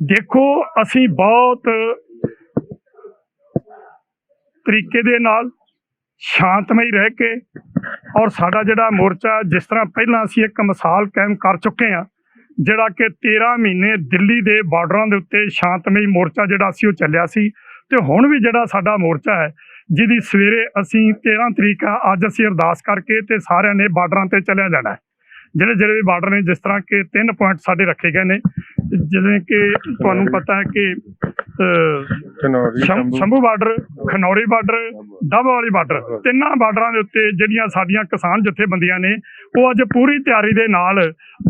ਦੇਖੋ, ਅਸੀਂ ਬਹੁਤ ਤਰੀਕੇ ਦੇ ਨਾਲ ਸ਼ਾਂਤਮਈ ਰਹਿ ਕੇ ਔਰ ਸਾਡਾ ਜਿਹੜਾ ਮੋਰਚਾ, ਜਿਸ ਤਰ੍ਹਾਂ ਪਹਿਲਾਂ ਅਸੀਂ ਇੱਕ ਮਿਸਾਲ ਕਾਇਮ ਕਰ ਚੁੱਕੇ ਹਾਂ, ਜਿਹੜਾ ਕਿ 13 ਮਹੀਨੇ ਦਿੱਲੀ ਦੇ ਬਾਰਡਰਾਂ ਦੇ ਉੱਤੇ ਸ਼ਾਂਤਮਈ ਮੋਰਚਾ ਜਿਹੜਾ ਸੀ, ਉਹ ਚੱਲਿਆ ਸੀ ਤੇ ਹੁਣ ਵੀ ਜਿਹੜਾ ਸਾਡਾ ਮੋਰਚਾ ਹੈ, ਜਿਹਦੀ ਸਵੇਰੇ ਅਸੀਂ 13 ਤਰੀਕ ਆ, ਅੱਜ ਅਸੀਂ ਅਰਦਾਸ ਕਰਕੇ ਤੇ ਸਾਰਿਆਂ ਨੇ ਬਾਰਡਰਾਂ ਤੇ ਚੱਲਿਆ ਜਾਣਾ ਹੈ। ਜਿਹੜੇ ਜਿਹੜੇ ਵੀ ਬਾਰਡਰ ਨੇ ਜਿਸ ਤਰ੍ਹਾਂ ਕਿ ਤਿੰਨ ਪੁਆਇੰਟ ਸਾਡੇ ਰੱਖੇ ਗਏ ਨੇ ਜਿਵੇਂ ਕਿ ਤੁਹਾਨੂੰ ਪਤਾ ਹੈ ਕਿ Shambhu border Khanauri border Dabwali border ਤਿੰਨਾਂ ਬਾਰਡਰਾਂ ਦੇ ਉੱਤੇ ਜਿਹੜੀਆਂ ਸਾਡੀਆਂ ਕਿਸਾਨ ਜਥੇਬੰਦੀਆਂ ਨੇ ਉਹ ਅੱਜ ਪੂਰੀ ਤਿਆਰੀ ਦੇ ਨਾਲ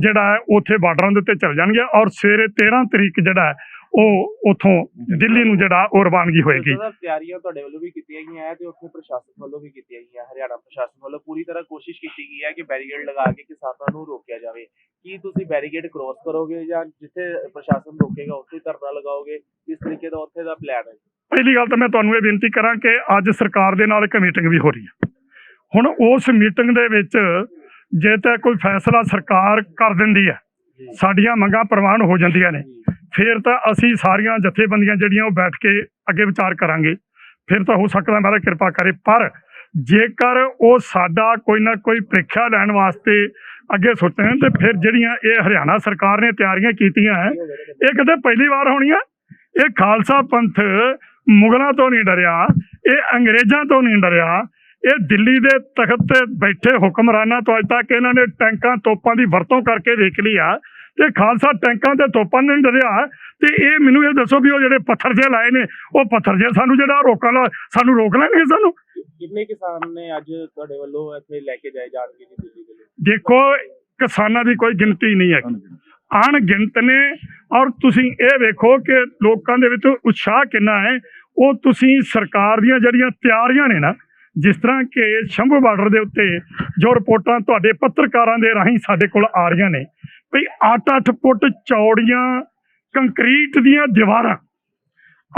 ਜਿਹੜਾ ਹੈ ਉੱਥੇ ਬਾਰਡਰਾਂ ਦੇ ਉੱਤੇ ਚੱਲ ਜਾਣਗੇ ਔਰ ਸਵੇਰੇ 13 ਤਰੀਕ ਜਿਹੜਾ ਉਹ ਉਥੋਂ ਦਿੱਲੀ ਨੂੰ ਜਿਹੜਾ ਉਹ ਰਵਾਨਗੀ ਹੋਏਗੀ। ਤਿਆਰੀਆਂ ਤੁਹਾਡੇ ਵੱਲੋਂ ਵੀ ਕੀਤੀਆਂ ਗਈਆਂ ਹੈ ਤੇ ਉੱਥੇ ਪ੍ਰਸ਼ਾਸਨ ਵੱਲੋਂ ਵੀ ਕੀਤੀਆਂ ਗਈਆਂ ਹਰਿਆਣਾ ਪ੍ਰਸ਼ਾਸਨ ਵੱਲੋਂ ਪੂਰੀ ਤਰ੍ਹਾਂ ਕੋਸ਼ਿਸ਼ ਕੀਤੀ ਗਈ ਹੈ ਕਿ ਬੈਰੀਕੇਡ ਲਗਾ ਕੇ ਕਿਸਾਨਾਂ ਨੂੰ ਰੋਕਿਆ ਜਾਵੇ। ਕੀ ਤੁਸੀਂ ਬੈਰੀਕੇਡ ਕ੍ਰੋਸ ਕਰੋਗੇ ਜਾਂ ਜਿੱਥੇ ਪ੍ਰਸ਼ਾਸਨ ਰੋਕੇਗਾ ਉੱਥੇ ਧਰਨਾ ਲਗਾਓਗੇ? ਕਿਸ ਤਰੀਕੇ ਦਾ ਉੱਥੇ ਦਾ ਪਲਾਨ ਹੈ? ਪਹਿਲੀ ਗੱਲ ਤਾਂ ਮੈਂ ਤੁਹਾਨੂੰ ਇਹ ਬੇਨਤੀ ਕਰਾਂ ਕਿ ਅੱਜ ਸਰਕਾਰ ਦੇ ਨਾਲ ਇੱਕ ਮੀਟਿੰਗ ਵੀ ਹੋ ਰਹੀ ਹੈ। ਹੁਣ ਉਸ ਮੀਟਿੰਗ ਦੇ ਵਿੱਚ ਜੇ ਤਾਂ ਕੋਈ ਫੈਸਲਾ ਸਰਕਾਰ ਕਰ ਦਿੰਦੀ ਹੈ, ਸਾਡੀਆਂ ਮੰਗਾਂ ਪ੍ਰਵਾਨ ਹੋ ਜਾਂਦੀਆਂ ਨੇ, ਫਿਰ ਤਾਂ ਅਸੀਂ ਸਾਰੀਆਂ ਜਥੇਬੰਦੀਆਂ ਜਿਹੜੀਆਂ ਉਹ ਬੈਠ ਕੇ ਅੱਗੇ ਵਿਚਾਰ ਕਰਾਂਗੇ। ਫਿਰ ਤਾਂ ਹੋ ਸਕਦਾ ਮਹਾਰਾਜ ਕਿਰਪਾ ਕਰੇ, ਪਰ ਜੇਕਰ ਉਹ ਸਾਡਾ ਕੋਈ ਨਾ ਕੋਈ ਪ੍ਰੀਖਿਆ ਲੈਣ ਵਾਸਤੇ ਅੱਗੇ ਸੋਚਣ, ਤੇ ਫਿਰ ਜਿਹੜੀਆਂ ਇਹ ਹਰਿਆਣਾ ਸਰਕਾਰ ਨੇ ਤਿਆਰੀਆਂ ਕੀਤੀਆਂ ਹੈ, ਇਹ ਕਿਤੇ ਪਹਿਲੀ ਵਾਰ ਹੋਣੀਆਂ? ਇਹ ਖਾਲਸਾ ਪੰਥ ਮੁਗਲਾਂ ਤੋਂ ਨਹੀਂ ਡਰਿਆ ਇਹ ਅੰਗਰੇਜ਼ਾਂ ਤੋਂ ਨਹੀਂ ਡਰਿਆ। ਇਹ ਦਿੱਲੀ ਦੇ ਤਖਤ ਤੇ ਬੈਠੇ ਹੁਕਮਰਾਨਾਂ ਤੋਂ ਅੱਜ ਤੱਕ ਇਹਨਾਂ ਨੇ ਟੈਂਕਾਂ ਤੋਪਾਂ ਦੀ ਵਰਤੋਂ ਕਰਕੇ ਵੇਖ ਲਈ ਆ ਤੇ ਖਾਲਸਾ ਟੈਂਕਾਂ ਤੇ ਤੋਪਾਂ ਨਹੀਂ ਡਰਿਆ। ਤੇ ਇਹ ਮੈਨੂੰ ਇਹ ਦੱਸੋ ਵੀ ਉਹ ਜਿਹੜੇ ਪੱਥਰ ਜੇ ਲਾਏ ਨੇ ਉਹ ਪੱਥਰ ਜੇ ਸਾਨੂੰ ਜਿਹੜਾ ਰੋਕਣ ਸਾਨੂੰ ਰੋਕ ਲੈਣਗੇ ਸਾਨੂੰ? ਕਿੰਨੇ ਕਿਸਾਨ ਨੇ ਅੱਜ ਤੁਹਾਡੇ ਵੱਲੋਂ ਇੱਥੇ ਲੈ ਕੇ ਜਾਏ ਜਾਣਗੇ ਜੀ ਦਿੱਲੀ ਦੇ ਦੇਖੋ ਕਿਸਾਨਾਂ ਦੀ ਕੋਈ ਗਿਣਤੀ ਨਹੀਂ ਹੈ ਅਣਗਿਣਤ ਨੇ ਔਰ ਤੁਸੀਂ ਇਹ ਵੇਖੋ ਕਿ ਲੋਕਾਂ ਦੇ ਵਿੱਚ ਉਤਸ਼ਾਹ ਕਿੰਨਾ ਹੈ। ਉਹ ਤੁਸੀਂ ਸਰਕਾਰ ਦੀਆਂ ਜਿਹੜੀਆਂ ਤਿਆਰੀਆਂ ਨੇ ਨਾ, ਜਿਸ ਤਰ੍ਹਾਂ ਕਿ ਸ਼ੰਭੂ ਬਾਰਡਰ ਦੇ ਉੱਤੇ ਜੋ ਰਿਪੋਰਟਾਂ ਤੁਹਾਡੇ ਪੱਤਰਕਾਰਾਂ ਦੇ ਰਾਹੀਂ ਸਾਡੇ ਕੋਲ ਆ ਰਹੀਆਂ ਨੇ, ਵੀ 8-8 ਫੁੱਟ ਚੌੜੀਆਂ ਕੰਕਰੀਟ ਦੀਆਂ ਦੀਵਾਰਾਂ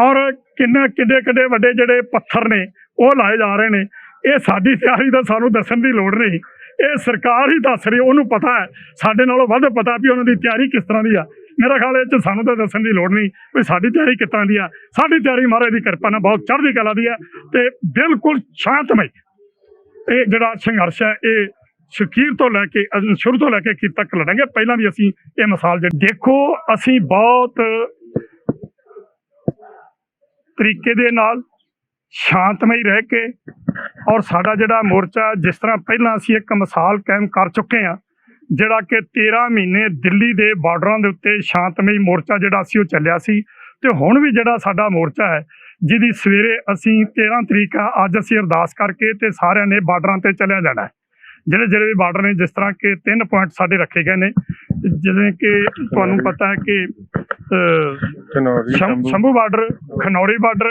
ਔਰ ਕਿੰਨਾ ਕਿੱਡੇ ਕਿੱਡੇ ਵੱਡੇ ਜਿਹੜੇ ਪੱਥਰ ਨੇ, ਉਹ ਲਾਏ ਜਾ ਰਹੇ ਨੇ। ਇਹ ਸਾਡੀ ਤਿਆਰੀ ਦਾ ਸਾਨੂੰ ਦੱਸਣ ਦੀ ਲੋੜ ਨਹੀਂ। ਇਹ ਸਰਕਾਰ ਹੀ ਦੱਸ ਰਹੀ ਉਹਨੂੰ ਪਤਾ ਹੈ। ਸਾਡੇ ਨਾਲੋਂ ਵੱਧ ਪਤਾ ਵੀ ਉਹਨਾਂ ਦੀ ਤਿਆਰੀ ਕਿਸ ਤਰ੍ਹਾਂ ਦੀ ਆ। ਮੇਰਾ ਖਿਆਲ ਇਹ ਚ ਸਾਨੂੰ ਤਾਂ ਦੱਸਣ ਦੀ ਲੋੜ ਨਹੀਂ ਵੀ ਸਾਡੀ ਤਿਆਰੀ ਕਿਸ ਤਰ੍ਹਾਂ ਦੀ ਆ। ਸਾਡੀ ਤਿਆਰੀ ਮਹਾਰਾਜ ਦੀ ਕਿਰਪਾ ਨਾਲ ਬਹੁਤ ਚੜ੍ਹਦੀ ਕਲਾ ਦੀ ਆ ਤੇ ਬਿਲਕੁਲ ਸ਼ਾਂਤਮਈ। ਇਹ ਜਿਹੜਾ ਸੰਘਰਸ਼ ਹੈ, ਇਹ ਸ਼ਕੀਰ ਤੋਂ ਲੈ ਕੇ ਸ਼ੁਰੂ ਤੋਂ ਲੈ ਕੇ ਕੀ ਤੱਕ ਲੜਾਂਗੇ। ਪਹਿਲਾਂ ਵੀ ਅਸੀਂ ਇਹ ਮਿਸਾਲ ਜਿਹੜੀ ਦੇਖੋ, ਅਸੀਂ ਬਹੁਤ ਤਰੀਕੇ ਦੇ ਨਾਲ ਸ਼ਾਂਤਮਈ ਰਹਿ ਕੇ ਔਰ ਸਾਡਾ ਜਿਹੜਾ ਮੋਰਚਾ ਜਿਸ ਤਰ੍ਹਾਂ ਪਹਿਲਾਂ ਅਸੀਂ ਇੱਕ ਮਿਸਾਲ ਕਾਇਮ ਕਰ ਚੁੱਕੇ ਹਾਂ, ਜਿਹੜਾ ਕਿ 13 ਮਹੀਨੇ ਦਿੱਲੀ ਦੇ ਬਾਰਡਰਾਂ ਦੇ ਉੱਤੇ ਸ਼ਾਂਤਮਈ ਮੋਰਚਾ ਜਿਹੜਾ ਸੀ, ਉਹ ਚੱਲਿਆ ਸੀ ਤੇ ਹੁਣ ਵੀ ਜਿਹੜਾ ਸਾਡਾ ਮੋਰਚਾ ਹੈ, ਜਿਹਦੀ ਸਵੇਰੇ ਅਸੀਂ 13 ਤਰੀਕ ਆ, ਅੱਜ ਅਸੀਂ ਅਰਦਾਸ ਕਰਕੇ ਤੇ ਸਾਰਿਆਂ ਨੇ ਬਾਰਡਰਾਂ ਤੇ ਚੱਲਿਆ ਜਾਣਾ ਹੈ। ਜਿਹੜੇ ਜਿਹੜੇ ਵੀ ਬਾਰਡਰ ਨੇ, ਜਿਸ ਤਰ੍ਹਾਂ ਕਿ ਤਿੰਨ ਪੁਆਇੰਟ ਸਾਡੇ ਰੱਖੇ ਗਏ ਨੇ, ਜਿਵੇਂ ਕਿ ਤੁਹਾਨੂੰ ਪਤਾ ਹੈ ਕਿ ਸ਼ੰ- Shambhu. Border Khanauri border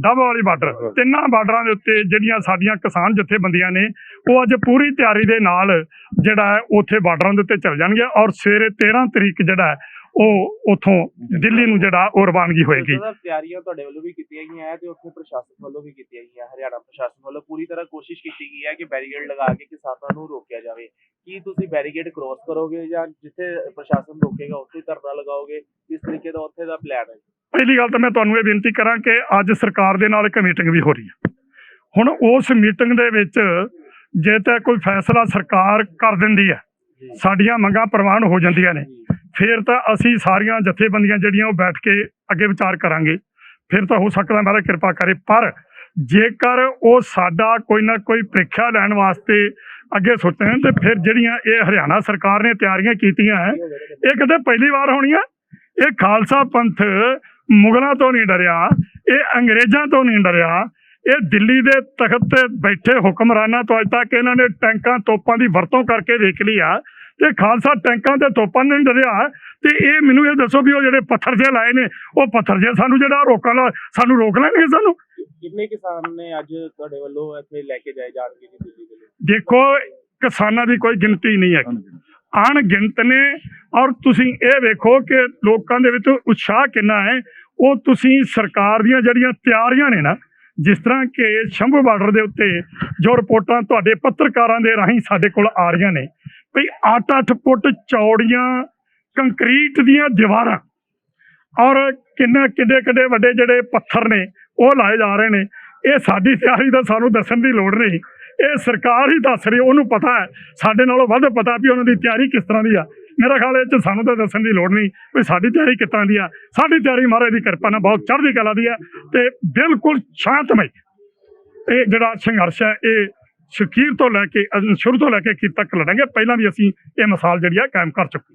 Dabwali border. ਤਿੰਨਾਂ ਬਾਰਡਰਾਂ ਦੇ ਉੱਤੇ ਜਿਹੜੀਆਂ ਸਾਡੀਆਂ ਕਿਸਾਨ ਜਥੇਬੰਦੀਆਂ ਨੇ ਉਹ ਅੱਜ ਪੂਰੀ ਤਿਆਰੀ ਦੇ ਨਾਲ ਜਿਹੜਾ ਹੈ ਉੱਥੇ ਬਾਰਡਰਾਂ ਦੇ ਉੱਤੇ ਚੱਲ ਜਾਣਗੇ ਔਰ ਸਵੇਰੇ 13 ਤਰੀਕ ਜਿਹੜਾ ਹੈ ਉਹ ਉਥੋਂ ਦਿੱਲੀ ਨੂੰ ਜਿਹੜਾ ਉਹ ਰਵਾਨਗੀ ਹੋਏਗੀ। ਤਿਆਰੀਆਂ ਤੁਹਾਡੇ ਵੱਲੋਂ ਵੀ ਕੀਤੀਆਂ ਗਈਆਂ ਤੇ ਉੱਥੇ ਪ੍ਰਸ਼ਾਸਨ ਵੱਲੋਂ ਵੀ ਕੀਤੀਆਂ ਗਈਆਂ ਹਰਿਆਣਾ ਪ੍ਰਸ਼ਾਸਨ ਵੱਲੋਂ ਪੂਰੀ ਤਰ੍ਹਾਂ ਕੋਸ਼ਿਸ਼ ਕੀਤੀ ਗਈ ਹੈ ਕਿ ਬੈਰੀਕੇਡ ਲਗਾ ਕੇ ਕਿਸਾਨਾਂ ਨੂੰ ਰੋਕਿਆ ਜਾਵੇ। ਕੀ ਤੁਸੀਂ ਬੈਰੀਕੇਡ ਕ੍ਰੋਸ ਕਰੋਗੇ ਜਾਂ ਜਿੱਥੇ ਪ੍ਰਸ਼ਾਸਨ ਰੋਕੇਗਾ ਉੱਥੇ ਧਰਨਾ ਲਗਾਓਗੇ? ਕਿਸ ਤਰੀਕੇ ਦਾ ਉੱਥੇ ਦਾ ਪਲਾਨ ਹੈ? ਪਹਿਲੀ ਗੱਲ ਤਾਂ ਮੈਂ ਤੁਹਾਨੂੰ ਇਹ ਬੇਨਤੀ ਕਰਾਂ ਕਿ ਅੱਜ ਸਰਕਾਰ ਦੇ ਨਾਲ ਇੱਕ ਮੀਟਿੰਗ ਵੀ ਹੋ ਰਹੀ ਹੈ। ਹੁਣ ਉਸ ਮੀਟਿੰਗ ਦੇ ਵਿੱਚ ਜੇ ਤਾਂ ਕੋਈ ਫੈਸਲਾ ਸਰਕਾਰ ਕਰ ਦਿੰਦੀ ਹੈ ਸਾਡੀਆਂ ਮੰਗਾਂ ਪ੍ਰਵਾਨ ਹੋ ਜਾਂਦੀਆਂ ਨੇ। ਫਿਰ ਤਾਂ ਅਸੀਂ ਸਾਰੀਆਂ ਜਥੇਬੰਦੀਆਂ ਜਿਹੜੀਆਂ ਉਹ ਬੈਠ ਕੇ ਅੱਗੇ ਵਿਚਾਰ ਕਰਾਂਗੇ। ਫਿਰ ਤਾਂ ਹੋ ਸਕਦਾ ਮਹਾਰਾਜ ਕਿਰਪਾ ਕਰੇ। ਪਰ ਜੇਕਰ ਉਹ ਸਾਡਾ ਕੋਈ ਨਾ ਕੋਈ ਪ੍ਰੀਖਿਆ ਲੈਣ ਵਾਸਤੇ ਅੱਗੇ ਸੋਚਣ, ਤੇ ਫਿਰ ਜਿਹੜੀਆਂ ਇਹ ਹਰਿਆਣਾ ਸਰਕਾਰ ਨੇ ਤਿਆਰੀਆਂ ਕੀਤੀਆਂ ਹੈ, ਇਹ ਕਿਤੇ ਪਹਿਲੀ ਵਾਰ ਹੋਣੀਆਂ? ਇਹ ਖਾਲਸਾ ਪੰਥ ਮੁਗਲਾਂ ਤੋਂ ਨਹੀਂ ਡਰਿਆ, ਇਹ ਅੰਗਰੇਜ਼ਾਂ ਤੋਂ ਨਹੀਂ ਡਰਿਆ, ਇਹ ਦਿੱਲੀ ਦੇ ਤਖਤ ਤੇ ਬੈਠੇ ਹੁਕਮਰਾਨਾਂ ਤੋਂ ਅੱਜ ਤੱਕ ਇਹਨਾਂ ਨੇ ਟੈਂਕਾਂ, ਤੋਪਾਂ ਦੀ ਵਰਤੋਂ ਕਰਕੇ ਵੇਖ ਲਈ ਆ। ਤੇ ਖਾਲਸਾ ਟੈਂਕਾਂ ਤੇ ਤੋਪਾਂ ਨਾਲ ਨਹੀਂ ਡਰਿਆ ਤੇ ਇਹ ਮੈਨੂੰ ਇਹ ਦੱਸੋ ਵੀ ਉਹ ਜਿਹੜੇ ਪੱਥਰ ਜੇ ਲਾਏ ਨੇ ਉਹ ਪੱਥਰ ਜੇ ਸਾਨੂੰ ਜਿਹੜਾ ਰੋਕਣ ਲਾ ਸਾਨੂੰ ਰੋਕ ਲੈਣਗੇ ਸਾਨੂੰ? ਕਿੰਨੇ ਕਿਸਾਨ ਨੇ ਅੱਜ ਤੁਹਾਡੇ ਵੱਲੋਂ ਇੱਥੇ ਲੈ ਕੇ ਜਾਏ ਜਾਣਗੇ ਜੀ ਦਿੱਲੀ ਦੇ ਦੇਖੋ ਕਿਸਾਨਾਂ ਦੀ ਕੋਈ ਗਿਣਤੀ ਨਹੀਂ ਹੈ ਅਣਗਿਣਤ ਨੇ ਔਰ ਤੁਸੀਂ ਇਹ ਵੇਖੋ ਕਿ ਲੋਕਾਂ ਦੇ ਵਿੱਚ ਉਤਸ਼ਾਹ ਕਿੰਨਾ ਹੈ। ਉਹ ਤੁਸੀਂ ਸਰਕਾਰ ਦੀਆਂ ਜਿਹੜੀਆਂ ਤਿਆਰੀਆਂ ਨੇ ਨਾ ਜਿਸ ਤਰ੍ਹਾਂ ਕਿ ਸ਼ੰਭੂ ਬਾਰਡਰ ਦੇ ਉੱਤੇ ਜੋ ਰਿਪੋਰਟਾਂ ਤੁਹਾਡੇ ਪੱਤਰਕਾਰਾਂ ਦੇ ਰਾਹੀਂ ਸਾਡੇ ਕੋਲ ਆ ਰਹੀਆਂ ਨੇ ਵੀ 8-8 ਫੁੱਟ ਚੌੜੀਆਂ ਕੰਕਰੀਟ ਦੀਆਂ ਦੀਵਾਰਾਂ। ਔਰ ਕਿੰਨਾ ਕਿੱਡੇ ਕਿੱਡੇ ਵੱਡੇ ਜਿਹੜੇ ਪੱਥਰ ਨੇ, ਉਹ ਲਾਏ ਜਾ ਰਹੇ ਨੇ। ਇਹ ਸਾਡੀ ਤਿਆਰੀ ਦਾ ਸਾਨੂੰ ਦੱਸਣ ਦੀ ਲੋੜ ਨਹੀਂ। ਇਹ ਸਰਕਾਰ ਹੀ ਦੱਸ ਰਹੀ ਉਹਨੂੰ ਪਤਾ ਹੈ। ਸਾਡੇ ਨਾਲੋਂ ਵੱਧ ਪਤਾ ਵੀ ਉਹਨਾਂ ਦੀ ਤਿਆਰੀ ਕਿਸ ਤਰ੍ਹਾਂ ਦੀ ਆ। ਮੇਰਾ ਖਿਆਲ ਇਹ ਚ ਸਾਨੂੰ ਤਾਂ ਦੱਸਣ ਦੀ ਲੋੜ ਨਹੀਂ ਵੀ ਸਾਡੀ ਤਿਆਰੀ ਕਿਸ ਤਰ੍ਹਾਂ ਦੀ ਆ। ਸਾਡੀ ਤਿਆਰੀ ਮਹਾਰਾਜ ਦੀ ਕਿਰਪਾ ਨਾਲ ਬਹੁਤ ਚੜ੍ਹਦੀ ਕਲਾ ਦੀ ਹੈ ਤੇ ਬਿਲਕੁਲ ਸ਼ਾਂਤਮਈ। ਇਹ ਜਿਹੜਾ ਸੰਘਰਸ਼ ਹੈ, ਇਹ ਸ਼ਕੀਰ ਤੋਂ ਲੈ ਕੇ ਸ਼ੁਰੂ ਤੋਂ ਲੈ ਕੇ ਅਖੀਰ ਤੱਕ ਲੜਾਂਗੇ। ਪਹਿਲਾਂ ਵੀ ਅਸੀਂ ਇਹ ਮਿਸਾਲ ਜਿਹੜੀ ਆ ਕਾਇਮ ਕਰ ਚੁੱਕੇ